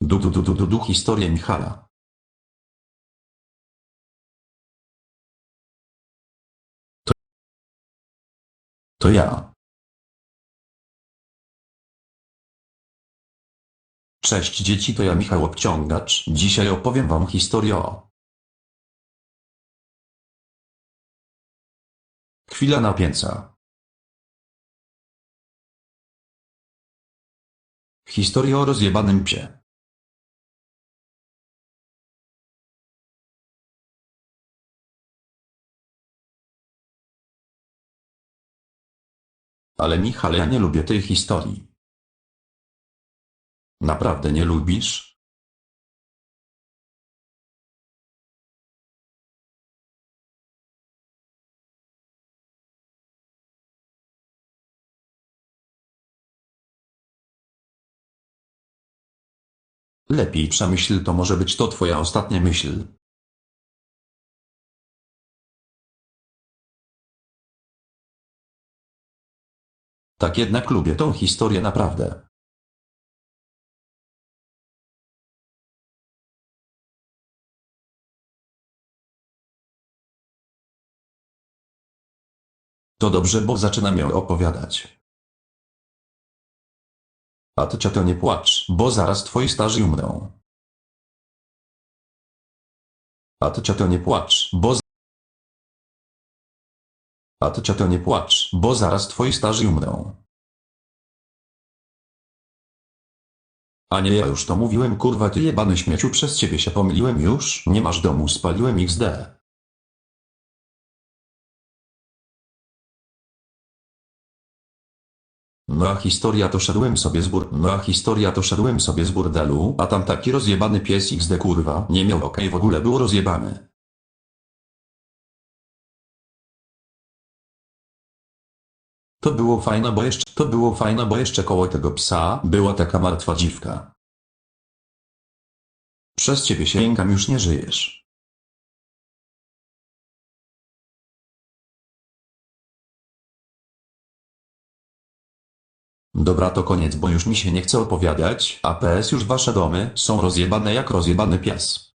Du du du du du du historię Michala. To, to ja. Cześć dzieci, to ja Michał Obciągacz. Dzisiaj opowiem wam historię o... Chwila napięcia. Historia o rozjebanym psie. Ale Michale, ja nie lubię tej historii. Naprawdę nie lubisz? Lepiej przemyśl to może być to twoja ostatnia myśl. Tak jednak lubię tą historię naprawdę. To dobrze, bo zaczynam ją opowiadać. A ty cioto nie płacz, bo zaraz twoi starzy umrą. A ty cioto nie płacz, bo... A ty cioto nie płacz, bo zaraz twoi starzy umrą. A nie ja już to mówiłem kurwa ty jebany śmieciu przez ciebie się pomyliłem już, nie masz domu spaliłem XD. No a historia to szedłem sobie z bur... No a historia to szedłem sobie z burdelu, a tam taki rozjebany pies XD kurwa, nie miał okej w ogóle był rozjebany. To było fajne, bo jeszcze, to było fajne, bo jeszcze koło tego psa była taka martwa dziwka. Przez ciebie sięgam już nie żyjesz. Dobra to koniec, bo już mi się nie chce opowiadać, a PS już wasze domy są rozjebane jak rozjebany pies.